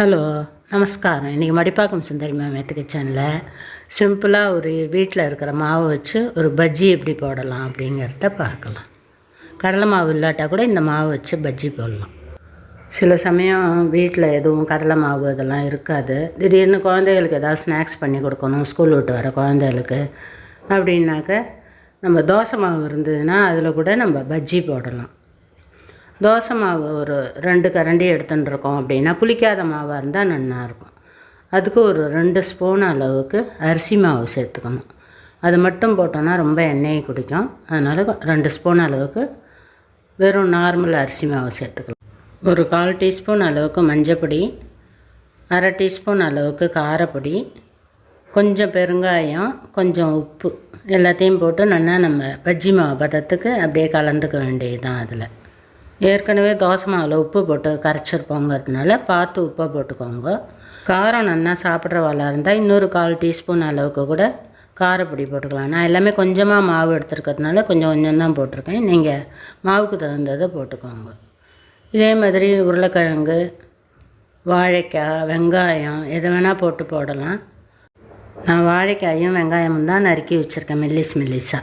Hello நமஸ்காரம். இன்றைக்கி மடிப்பாக்கம் சுந்தரி ma'am எத்துக்கு சேனலில் சிம்பிளாக ஒரு வீட்டில் இருக்கிற மாவு வச்சு ஒரு பஜ்ஜி எப்படி போடலாம் அப்படிங்கிறத பார்க்கலாம். கடலை மாவு இல்லாட்டா கூட இந்த மாவு வச்சு பஜ்ஜி போடலாம். சில சமயம் வீட்டில் எதுவும் கடலை மாவு இதெல்லாம் இருக்காது. திடீர்னு குழந்தைகளுக்கு ஏதாவது ஸ்நாக்ஸ் பண்ணி கொடுக்கணும் ஸ்கூல் விட்டு வர குழந்தைகளுக்கு அப்படின்னாக்க நம்ம தோசை மாவு இருந்ததுன்னா அதில் கூட நம்ம பஜ்ஜி போடலாம். தோசை மாவு ஒரு ரெண்டு கரண்டி எடுத்துன்னு இருக்கோம் அப்படின்னா புளிக்காத மாவாக இருந்தால் நல்லாயிருக்கும் அதுக்கு ஒரு ரெண்டு ஸ்பூன் அளவுக்கு அரிசி மாவு சேர்த்துக்கணும். அது மட்டும் போட்டோன்னா ரொம்ப எண்ணெயை குடிக்கும். அதனால் ரெண்டு ஸ்பூன் அளவுக்கு வெறும் நார்மல் அரிசி மாவு சேர்த்துக்கலாம். ஒரு கால் டீஸ்பூன் அளவுக்கு மஞ்சப்பொடி அரை டீஸ்பூன் அளவுக்கு காரப்பொடி கொஞ்சம் பெருங்காயம் கொஞ்சம் உப்பு எல்லாத்தையும் போட்டு நல்லா நம்ம பஜ்ஜி மாவு பதத்துக்கு அப்படியே கலந்துக்க வேண்டியது தான் அதில். ஏற்கனவே தோசை மாவில் உப்பு போட்டு கரைச்சிருப்போங்கிறதுனால பார்த்து உப்பை போட்டுக்கோங்க. காரம் நல்லா சாப்பிட்றவாளாக இருந்தால் இன்னொரு கால் டீஸ்பூன் அளவுக்கு கூட காரப்பொடி போட்டுக்கலாம். நான் எல்லாமே கொஞ்சமாக மாவு எடுத்துருக்கிறதுனால கொஞ்சம் கொஞ்சம் தான் போட்டிருக்கேன். நீங்கள் மாவுக்கு தகுந்ததை போட்டுக்கோங்க. இதே மாதிரி உருளைக்கிழங்கு வாழைக்காய் வெங்காயம் எதை வேணால் போட்டு போடலாம். நான் வாழைக்காயும் வெங்காயமும் தான் நறுக்கி வச்சுருக்கேன் மெல்லிஸ் மெல்லிஸாக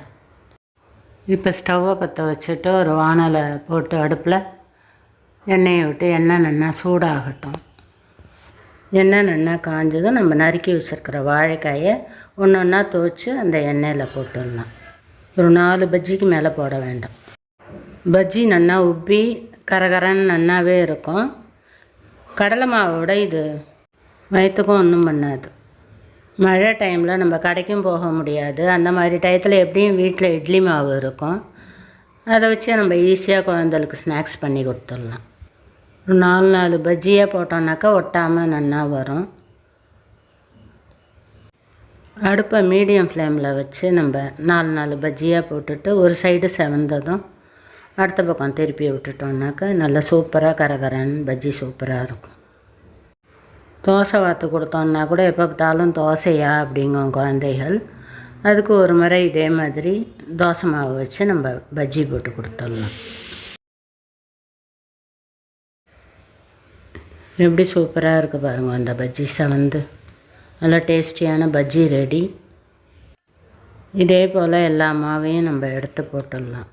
இப்போ ஸ்டவ்வை பற்ற வச்சுட்டு ஒரு வானலை போட்டு அடுப்பில் எண்ணெயை விட்டு எண்ணெய் நல்லா சூடாகட்டும். எண்ணெய் நன்னா காஞ்சதும் நம்ம நறுக்கி வச்சுருக்கிற வாழைக்காயை ஒன்று ஒன்றா துவச்சி அந்த எண்ணெயில் போட்டுடலாம். ஒரு நாலு பஜ்ஜிக்கு மேலே போட வேண்டாம். பஜ்ஜி நல்லா உப்பி கரகரன்னு நன்னாவே இருக்கும். கடலை மாவை விட இது வயிற்றுக்கும் ஒன்றும் பண்ணாது. மழை டைமில் நம்ம கடைக்கும் போக முடியாது. அந்த மாதிரி டயத்தில் எப்படியும் வீட்டில் இட்லி மாவு இருக்கும். அதை வச்சு நம்ம ஈஸியாக குழந்தைகளுக்கு ஸ்நாக்ஸ் பண்ணி கொடுத்துடலாம். ஒரு நாலு நாலு பஜ்ஜியாக போட்டோம்னாக்கா ஒட்டாமல் நல்லா வரும். அடுப்பை மீடியம் ஃப்ளேமில் வச்சு நம்ம நாலு நாலு பஜ்ஜியாக போட்டுட்டு ஒரு சைடு செவந்ததும் அடுத்த பக்கம் திருப்பி விட்டுட்டோம்னாக்கா நல்லா சூப்பராக கரகரன்னு பஜ்ஜி சூப்பராக இருக்கும். தோசை வாத்து கொடுத்தோன்னா கூட எப்போ பார்த்தாலும் தோசையா அப்படிங்கும் குழந்தைகள். அதுக்கு ஒரு முறை இதே மாதிரி தோசை மாவு வச்சு நம்ம பஜ்ஜி போட்டு கொடுத்துடலாம். எப்படி சூப்பராக இருக்குது பாருங்கள் அந்த பஜ்ஜி வந்து நல்லா டேஸ்டியான பஜ்ஜி ரெடி. இதே போல் எல்லா மாவையும் நம்ம எடுத்து போட்டுடலாம்.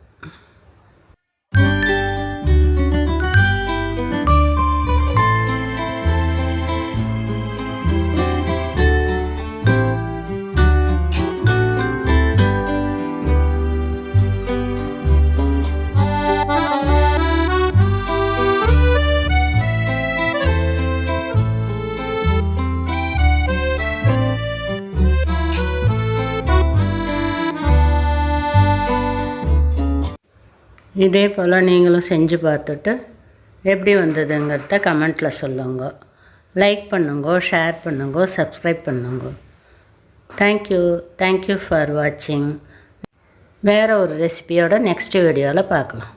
இதே போல் நீங்களும் செஞ்சு பார்த்துட்டு எப்படி வந்ததுங்கிறத கமெண்ட்டில் சொல்லுங்க. லைக் பண்ணுங்க ஷேர் பண்ணுங்க சப்ஸ்கிரைப் பண்ணுங்க. தேங்க்யூ தேங்க்யூ ஃபார் வாட்சிங் வேறு ஒரு ரெசிபியோட நெக்ஸ்ட் வீடியோவில் பார்க்கலாம்.